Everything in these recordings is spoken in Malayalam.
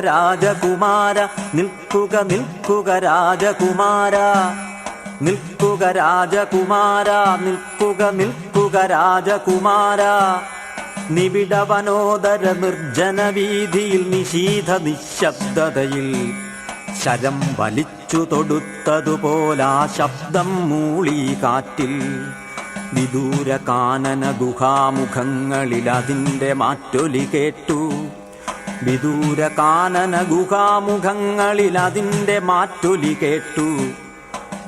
രാജകുമാര നിൽക്കുക നിൽക്കുക രാജകുമാര. നിൽക്കുക രാജകുമാര നിൽക്കുക നിൽക്കുക രാജകുമാര. നിബിഡ വനോദര നിർജന വീതിയിൽ നിശീധ നിശബ്ദതയിൽ ശരം വലിച്ചു തൊടുത്തതുപോലാ ശബ്ദം മൂളി കാറ്റിൽ. വിദൂര കാനന ഗുഹാമുഖങ്ങളിൽ അതിന്റെ മാറ്റൊലി കേട്ടു. വിദൂര കാനന ഗുഹാമുഖങ്ങളിൽ അതിന്റെ മാറ്റൊലി കേട്ടു.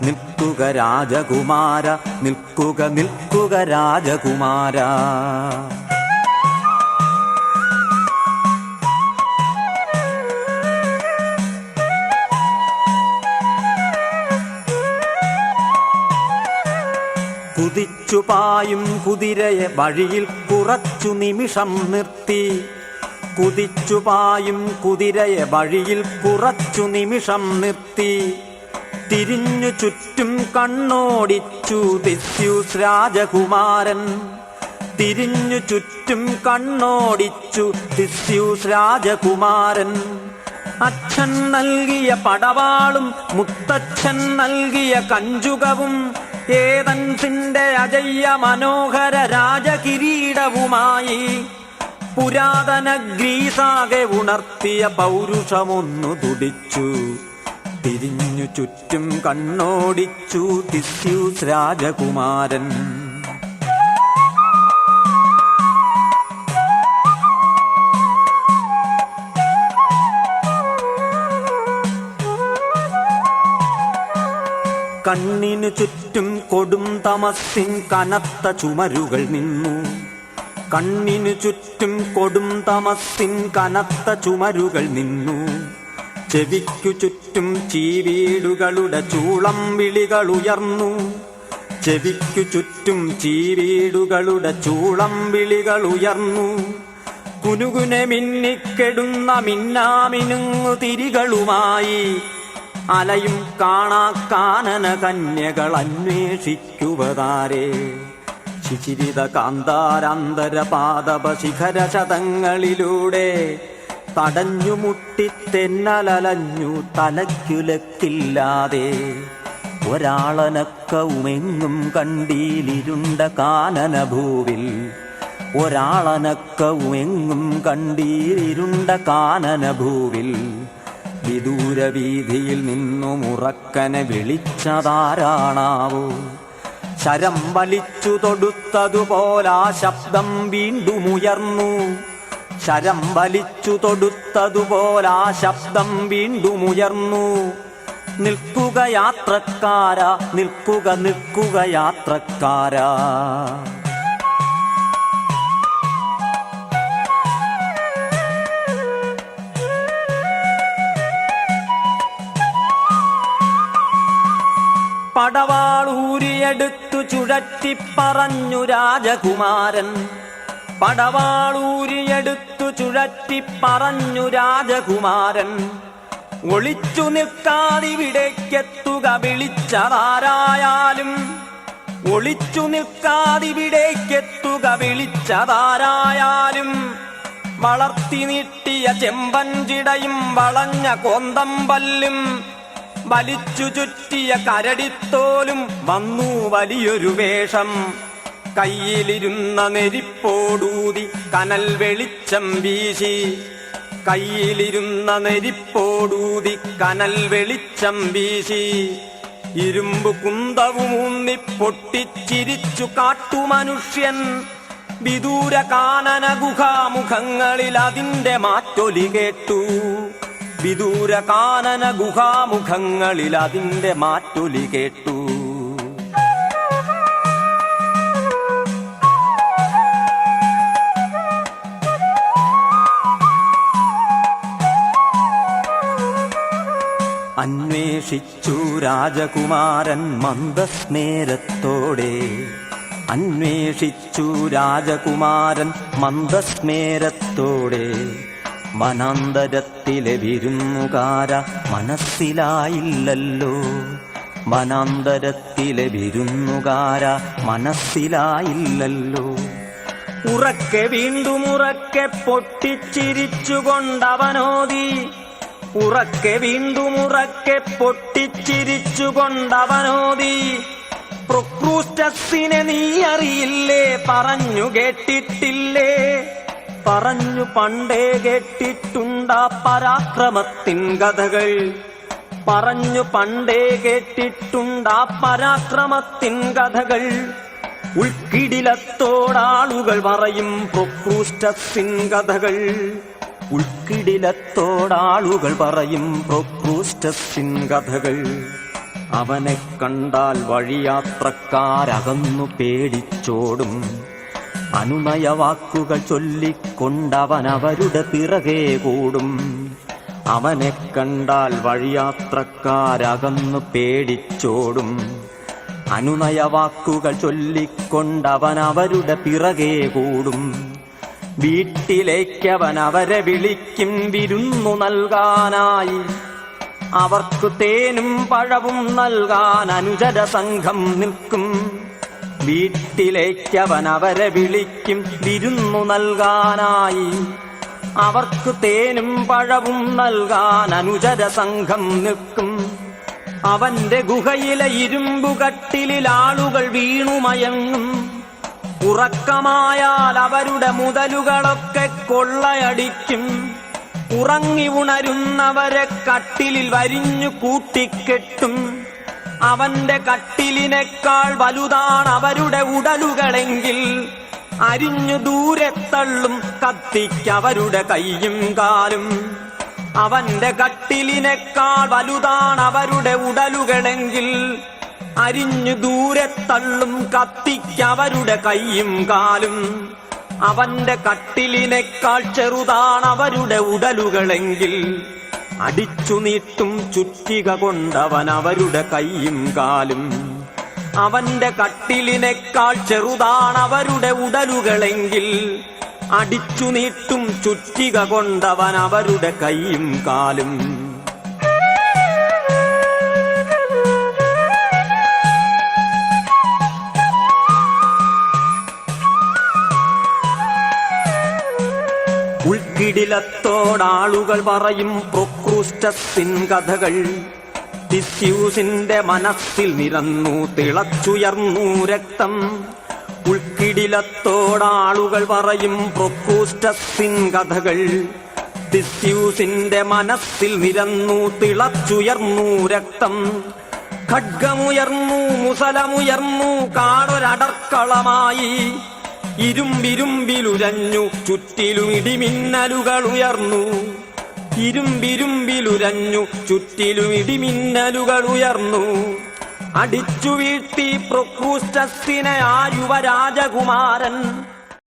നിൽക്കുക രാജകുമാര നിൽക്കുക നിൽക്കുക രാജകുമാര. കുതിച്ചു പായും കുതിരയെ വഴിയിൽ കുറച്ചു നിമിഷം നിർത്തി. കുതിച്ചു പായും കുതിരയെ വഴിയിൽ കുറച്ചു നിമിഷം നിർത്തി. തിരിഞ്ഞു ചുറ്റും കണ്ണോടിച്ചു തിസ്യൂസ് രാജകുമാരൻ. തിരിഞ്ഞു ചുറ്റും കണ്ണോടിച്ചു തിസ്യൂസ് രാജകുമാരൻ. അച്ഛൻ നൽകിയ പടവാളും മുത്തച്ഛൻ നൽകിയ കഞ്ചുകവും ഏതൻസിന്റെ അജയ്യ മനോഹര രാജകിരീടവുമായി. പുരാതന ഗ്രീസാകെ ഉണർത്തിയ പൗരുഷമൊന്നു തുടിച്ചു. തിരിഞ്ഞു ചുറ്റും കണ്ണോടിച്ചു തിസ്യൂസ് രാജകുമാരൻ. കണ്ണിനു ചുറ്റും കൊടും തമസിൻ കനത്ത ചുമരുകൾ നിന്നു. കണ്ണിനു ചുറ്റും കൊടും തമസിൻ കനത്ത ചുമരുകൾ നിന്നു. ചെവിക്കു ചുറ്റും ചീവീടുകളുടെ ചൂളം വിളികൾ ഉയർന്നു. ചെവിക്കു ചുറ്റും ചീവീടുകളുടെ ചൂളം വിളികൾ ഉയർന്നു. കുനുകുനെ മിന്നിക്കെടുന്ന മിന്നാമിനുങ്ങു തിരികളുമായി അലയും കാണാ കാനന കന്യകൾ അന്വേഷിക്കുവതാരേ. ശിശിരിത കാന്താരാന്തര പാദപ ശിഖര ശതങ്ങളിലൂടെ തടഞ്ഞുമുട്ടി തെന്നലലഞ്ഞു തലക്കുലക്കില്ലാതെ ഒരാളനക്കവുമെങ്ങും കണ്ടീലിരുണ്ട കാനനഭൂവിൽ ഒരാളനക്കവുമെങ്ങും കണ്ടീലിരുണ്ട കാനനഭൂവിൽ വിദൂരവീതിയിൽ നിന്നും ഉറക്കനെ വിളിച്ചതാരാണാവോ? ശരം വലിച്ചു തൊടുത്തതുപോലാ ശബ്ദം വീണ്ടും ഉയർന്നു. ശരം വലിച്ചു തൊടുത്തതുപോലാ ശബ്ദം വീണ്ടും ഉയർന്നു. നിൽക്കുക യാത്രക്കാര നിൽക്കുക നിൽക്കുക യാത്രക്കാരാ. പടവാളൂരിയെടുത്തു ചുഴറ്റി പറഞ്ഞു രാജകുമാരൻ. പടവാളൂരിയെടുത്തു ചുഴറ്റി പറഞ്ഞു രാജകുമാരൻ. ഒളിച്ചു നിൽക്കാതിവിടേക്കെത്തുക വിളിച്ചതാരായാലും. ഒളിച്ചു നിൽക്കാതിവിടേക്കെത്തുക വിളിച്ചതാരായാലും. വളർത്തി നീട്ടിയ ചെമ്പൻ ചിടയും വളഞ്ഞ കോന്തം പല്ലും. വലിച്ചു ചുറ്റിയ കരടിത്തോലും വന്നു വലിയൊരു വേഷം. കയ്യിലിരുന്ന നെരിപ്പോടൂതി കനൽ വെളിച്ചം വീശി. കയ്യിലിരുന്ന നെരിപ്പോടൂതി കനൽ വെളിച്ചം വീശി. ഇരുമ്പു കുന്തവുമൂന്നി പൊട്ടിച്ചിരിച്ചു കാട്ടുമനുഷ്യൻ വിദൂര കാനന ഗുഹാമുഖങ്ങളിൽ അതിന്റെ മാറ്റൊലി കേട്ടു. വിദൂര കാനന ഗുഹാമുഖങ്ങളിൽ അതിന്റെ മാറ്റൊലി കേട്ടു. അന്വേഷിച്ചു രാജകുമാരൻ മന്ദസ്മേരത്തോടെ അന്വേഷിച്ചു രാജകുമാരൻ മന്ദസ്മേരത്തോടെ വനാന്തരത്തിലെ വിരുന്നുകാര മനസ്സിലായില്ലല്ലോ. വനാന്തരത്തിലെ വിരുന്നുകാര മനസ്സിലായില്ലല്ലോ. ഉറക്കെ വീണ്ടും ഉറക്കെ പൊട്ടിച്ചിരിച്ചുകൊണ്ടവനോതി. ഉറക്കെ വീണ്ടും ഉറക്കെ പൊട്ടിച്ചിരിച്ചുകൊണ്ടവനോതി. പ്രൊക്രൂസ്റ്റസിനെ നീ അറിയില്ലേ? പറഞ്ഞു കേട്ടിട്ടില്ലേ? പറഞ്ഞു പണ്ടേ കേട്ടിട്ടുണ്ടാ പരാക്രമത്തിൻ കഥകൾ. പറഞ്ഞു പണ്ടേ കേട്ടിട്ടുണ്ടാ പരാക്രമത്തിൻ കഥകൾ. ഉൾക്കിടിലത്തോടാളുകൾ പറയും പ്രൊക്രൂഷ്ടത്തിൻ കഥകൾ. ഉൾക്കിടിലത്തോടാളുകൾ പറയും പ്രൊക്രൂഷ്ടത്തിൻ കഥകൾ. അവനെ കണ്ടാൽ വഴിയാത്രക്കാരകന്നു പേടിച്ചോടും. അനുനയ വാക്കുകൾ ചൊല്ലിക്കൊണ്ടവനവരുടെ പിറകെ കൂടും. അവനെ കണ്ടാൽ വഴിയാത്രക്കാരകന്നു പേടിച്ചോടും. അനുനയ വാക്കുകൾ ചൊല്ലിക്കൊണ്ടവനവരുടെ പിറകെ കൂടും. വീട്ടിലേക്കവൻ അവരെ വിളിക്കും വിരുന്നു നൽകാനായി. അവർക്ക് തേനും പഴവും നൽകാൻ അനുചര സംഘം നിൽക്കും. വീട്ടിലേക്കവൻ അവരെ വിളിക്കും. വിരുന്നു നൽകാനായി. അവർക്ക് തേനും പഴവും നൽകാൻ അനുചര സംഘം നിൽക്കും. അവന്റെ ഗുഹയിലെ ഇരുമ്പുകട്ടിലിൽ ആളുകൾ വീണുമയങ്ങും ഉറക്കമായാൽ അവരുടെ മുതലുകളൊക്കെ കൊള്ളയടിക്കും. ഉറങ്ങി ഉണരുന്നവരെ കട്ടിലിൽ വരിഞ്ഞു കൂട്ടിക്കെട്ടും. അവന്റെ കട്ടിലിനേക്കാൾ വലുതാണ് അവരുടെ ഉടലുകളെങ്കിൽ. അരിഞ്ഞു ദൂരെ തള്ളും കത്തിക്കവരുടെ കൈയും കാലും. അവന്റെ കട്ടിലിനേക്കാൾ വലുതാണ് അവരുടെ ഉടലുകളെങ്കിൽ. അരിഞ്ഞു ദൂരെ തള്ളും കത്തിക്കവരുടെ കൈയും കാലും. അവന്റെ കട്ടിലിനേക്കാൾ ചെറുതാണ് അവരുടെ ഉടലുകളെങ്കിൽ. അടിച്ചു നീട്ടും ചുറ്റിക കൊണ്ടവൻ അവരുടെ കൈയും കാലും. അവന്റെ കട്ടിലിനേക്കാൾ ചെറുതാണ് അവരുടെ ഉടലുകളെങ്കിൽ. അടിച്ചു നീട്ടും ചുറ്റിക കൊണ്ടവൻ അവരുടെ കൈയും കാലും. ഉൾക്കിടിലത്തോടാളുകൾ പറയും പ്രൊക്രൂസ്റ്റത്തിൻ കഥകൾ. തിസ്യൂസിന്റെ മനസ്സിൽ നിരന്നു തിളച്ചുയർന്നു രക്തം. ഉൾക്കിടിലത്തോടാളുകൾ പറയും പ്രൊക്രൂസ്റ്റത്തിൻ കഥകൾ. തിസ്യൂസിന്റെ മനസ്സിൽ നിരന്നു തിളച്ചുയർന്നു രക്തം. ഖഡ്ഗമുയർന്നു മുസലമുയർന്നു കാടൊരടർക്കളമായി. ഇരുമ്പിരുമ്പിലുരഞ്ഞു ചുറ്റിലും ഇടിമിന്നലുകൾ ഉയർന്നു ഇരുമ്പിരുമ്പിലുരഞ്ഞു ചുറ്റിലും ഇടിമിന്നലുകൾ ഉയർന്നു അടിച്ചു വീഴ്ത്തി പ്രൊക്രൂസ്റ്റസിനെ ആ യുവരാജകുമാരൻ